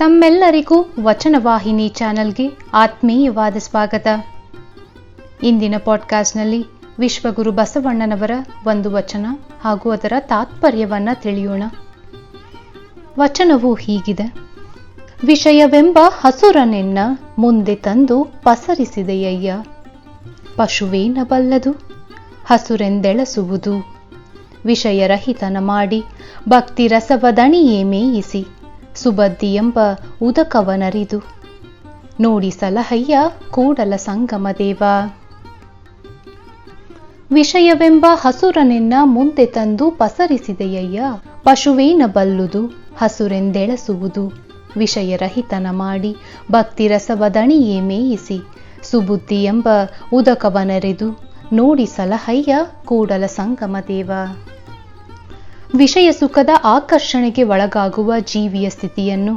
ತಮ್ಮೆಲ್ಲರಿಗೂ ವಚನವಾಹಿನಿ ಚಾನೆಲ್ಗೆ ಆತ್ಮೀಯವಾದ ಸ್ವಾಗತ. ಇಂದಿನ ಪಾಡ್ಕಾಸ್ಟ್ನಲ್ಲಿ ವಿಶ್ವಗುರು ಬಸವಣ್ಣನವರ ಒಂದು ವಚನ ಹಾಗೂ ಅದರ ತಾತ್ಪರ್ಯವನ್ನು ತಿಳಿಯೋಣ. ವಚನವು ಹೀಗಿದೆ. ವಿಷಯವೆಂಬ ಹಸುರನೆನ್ನ ಮುಂದೆ ತಂದು ಪಸರಿಸಿದೆಯಯ್ಯ. ಪಶುವೇನಬಲ್ಲದು ಹಸುರೆಂದೆಳಸುವುದು. ವಿಷಯರಹಿತನ ಮಾಡಿ ಭಕ್ತಿ ರಸವದಣಿಯೇ ಮೇಯಿಸಿ ಸುಬದ್ದಿ ಎಂಬ ಉದಕವನರಿದು. ನೋಡಿ ಸಲಹಯ್ಯ ಕೂಡಲ ಸಂಗಮ ದೇವ. ವಿಷಯವೆಂಬ ಹಸುರನೆನ್ನ ಮುಂದೆ ತಂದು ಪಸರಿಸಿದೆಯಯ್ಯ, ಪಶುವೇನ ಬಲ್ಲುದು, ಹಸುರೆಂದೆಳಸುವುದು. ವಿಷಯರಹಿತನ ಮಾಡಿ ಭಕ್ತಿ ರಸವದಣಿಯೇ ಮೇಯಿಸಿ ಸುಬುದ್ಧಿ ಎಂಬ ಉದಕವನರೆದು. ನೋಡಿ ಸಲಹಯ್ಯ ಕೂಡಲ ಸಂಗಮ ದೇವ. ವಿಷಯ ಸುಖದ ಆಕರ್ಷಣೆಗೆ ಒಳಗಾಗುವ ಜೀವಿಯ ಸ್ಥಿತಿಯನ್ನು.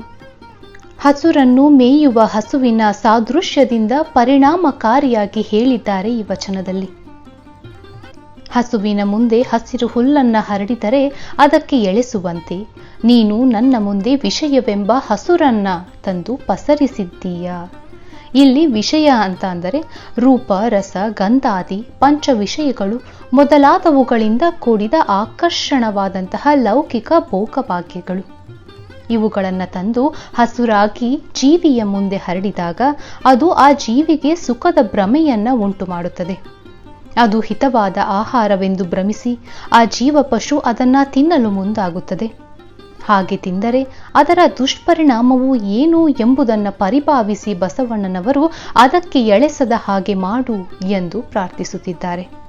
ಹಸುರನ್ನು ಮೇಯುವ ಹಸುವಿನ ಸಾದೃಶ್ಯದಿಂದ ಪರಿಣಾಮಕಾರಿಯಾಗಿ ಹೇಳಿದ್ದಾರೆ ಈ ವಚನದಲ್ಲಿ. ಹಸುವಿನ ಮುಂದೆ ಹಸಿರು ಹುಲ್ಲನ್ನ ಹರಡಿದರೆ ಅದಕ್ಕೆ ಎಳೆಸುವಂತೆ, ನೀನು ನನ್ನ ಮುಂದೆ ವಿಷಯವೆಂಬ ಹಸುರನ್ನ ತಂದು ಪಸರಿಸಿದ್ದೀಯ? ಇಲ್ಲಿ ವಿಷಯ ಅಂತ ಅಂದರೆ ರೂಪ, ರಸ ಗಂಧಾದಿ ಪಂಚ ವಿಷಯಗಳು ಮೊದಲಾದವುಗಳಿಂದ ಕೂಡಿದ ಆಕರ್ಷಣವಾದಂತಹ ಲೌಕಿಕ ಭೋಗಭಾಗ್ಯಗಳು. ಇವುಗಳನ್ನು ತಂದು ಹಸುರಾಗಿ ಜೀವಿಯ ಮುಂದೆ ಹರಡಿದಾಗ ಅದು ಆ ಜೀವಿಗೆ ಸುಖದ ಭ್ರಮೆಯನ್ನ ಉಂಟು ಮಾಡುತ್ತದೆ ಅದು ಹಿತವಾದ ಆಹಾರವೆಂದು ಭ್ರಮಿಸಿ ಆ ಜೀವ ಪಶು ಅದನ್ನ ತಿನ್ನಲು ಮುಂದಾಗುತ್ತದೆ. ಹಾಗೆ ತಿಂದರೆ ಅದರ ದುಷ್ಪರಿಣಾಮವು ಏನು ಎಂಬುದನ್ನು ಪರಿಭಾವಿಸಿ ಬಸವಣ್ಣನವರು ಅದಕ್ಕೆ ಎಳೆಸದ ಹಾಗೆ ಮಾಡು ಎಂದು ಪ್ರಾರ್ಥಿಸುತ್ತಿದ್ದಾರೆ.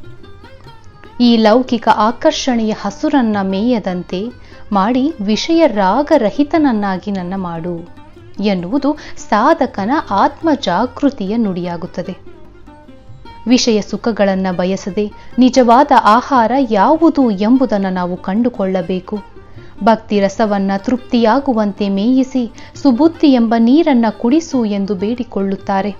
ಈ ಲೌಕಿಕ ಆಕರ್ಷಣೆಯ ಹಸುರನ್ನ ಮೇಯದಂತೆ ಮಾಡಿ ವಿಷಯ ರಾಗರಹಿತನನ್ನಾಗಿ ನನ್ನ ಮಾಡು ಎನ್ನುವುದು ಸಾಧಕನ ಆತ್ಮ ಜಾಗೃತಿಯ ನುಡಿಯಾಗುತ್ತದೆ. ವಿಷಯ ಸುಖಗಳನ್ನು ಬಯಸದೆ ನಿಜವಾದ ಆಹಾರ ಯಾವುದು ಎಂಬುದನ್ನು ನಾವು ಕಂಡುಕೊಳ್ಳಬೇಕು. ಭಕ್ತಿ ರಸವನ್ನ ತೃಪ್ತಿಯಾಗುವಂತೆ ಮೇಯಿಸಿ ಸುಬುತ್ತಿ ಎಂಬ ನೀರನ್ನ ಕುಡಿಸು ಎಂದು ಬೇಡಿಕೊಳ್ಳುತ್ತಾರೆ.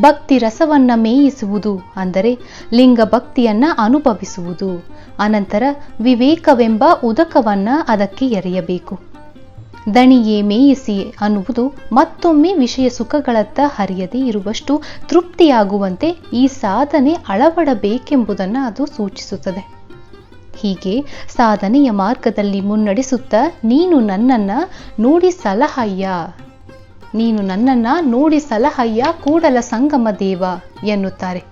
ಭಕ್ತಿ ರಸವನ್ನ ಮೇಯಿಸುವುದು ಅಂದರೆ ಲಿಂಗ ಭಕ್ತಿಯನ್ನ ಅನುಭವಿಸುವುದು. ಅನಂತರ ವಿವೇಕವೆಂಬ ಉದಕವನ್ನ ಅದಕ್ಕೆ ಎರೆಯಬೇಕು. ದಣಿಯೇ ಮೇಯಿಸಿ ಅನ್ನುವುದು ಮತ್ತೊಮ್ಮೆ ವಿಷಯ ಸುಖಗಳತ್ತ ಹರಿಯದೇ ಇರುವಷ್ಟು ತೃಪ್ತಿಯಾಗುವಂತೆ ಈ ಸಾಧನೆ ಅಳವಡಬೇಕೆಂಬುದನ್ನು ಅದು ಸೂಚಿಸುತ್ತದೆ. ಹೀಗೆ ಸಾಧನೆಯ ಮಾರ್ಗದಲ್ಲಿ ಮುನ್ನಡೆಸುತ್ತಾ ನೀನು ನನ್ನನ್ನ ನೋಡಿ ಸಲಹಯ್ಯ. ನೀನು ನನ್ನನ್ನ ನೋಡಿ ಸಲಹಯ್ಯ ಕೂಡಲ ಸಂಗಮ ದೇವ ಎನ್ನುತ್ತಾರೆ.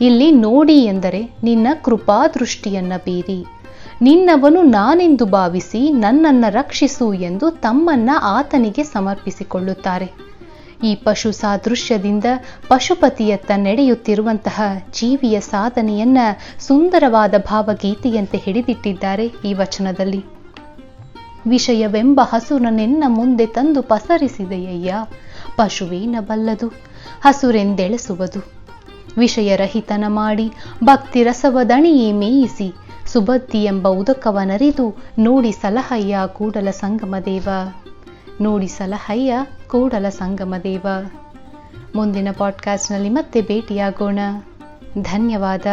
ಇಲ್ಲಿ ನೋಡಿ ಎಂದರೆ ನಿನ್ನ ಕೃಪಾದೃಷ್ಟಿಯನ್ನ ಬೀರಿ. ನಿನ್ನವನು ನಾನೆಂದು ಭಾವಿಸಿ ನನ್ನನ್ನ ರಕ್ಷಿಸು ಎಂದು ತಮ್ಮನ್ನ ಆತನಿಗೆ ಸಮರ್ಪಿಸಿಕೊಳ್ಳುತ್ತಾರೆ. ಈ ಪಶು ಸಾದೃಶ್ಯದಿಂದ ಪಶುಪತಿಯತ್ತ ನಡೆಯುತ್ತಿರುವಂತಹ ಜೀವಿಯ ಸಾಧನೆಯನ್ನ ಸುಂದರವಾದ ಭಾವಗೀತೆಯಂತೆ ಹಿಡಿದಿಟ್ಟಿದ್ದಾರೆ ಈ ವಚನದಲ್ಲಿ. ವಿಷಯವೆಂಬ ಹಸುರನೆನ್ನ ಮುಂದೆ ತಂದು ಪಸರಿಸಿದೆಯಯ್ಯ. ಪಶುವೇನ ಬಲ್ಲದು ಹಸುರೆಂದೆಳೆಸುವುದು. ವಿಷಯರಹಿತನ ಮಾಡಿ ಭಕ್ತಿ ರಸವದಣಿಯೇ ಮೇಯಿಸಿ ಸುಬದ್ದಿ ಎಂಬ ಉದಕವನರಿದು ನೋಡಿ ಸಲಹಯ್ಯ ಕೂಡಲ ಸಂಗಮ ದೇವ ನೋಡಿ ಸಲಹಯ್ಯ ಕೂಡಲ ಸಂಗಮ ದೇವ. ಮುಂದಿನ ಪಾಡ್ಕಾಸ್ಟ್ನಲ್ಲಿ ಮತ್ತೆ ಭೇಟಿಯಾಗೋಣ. ಧನ್ಯವಾದ.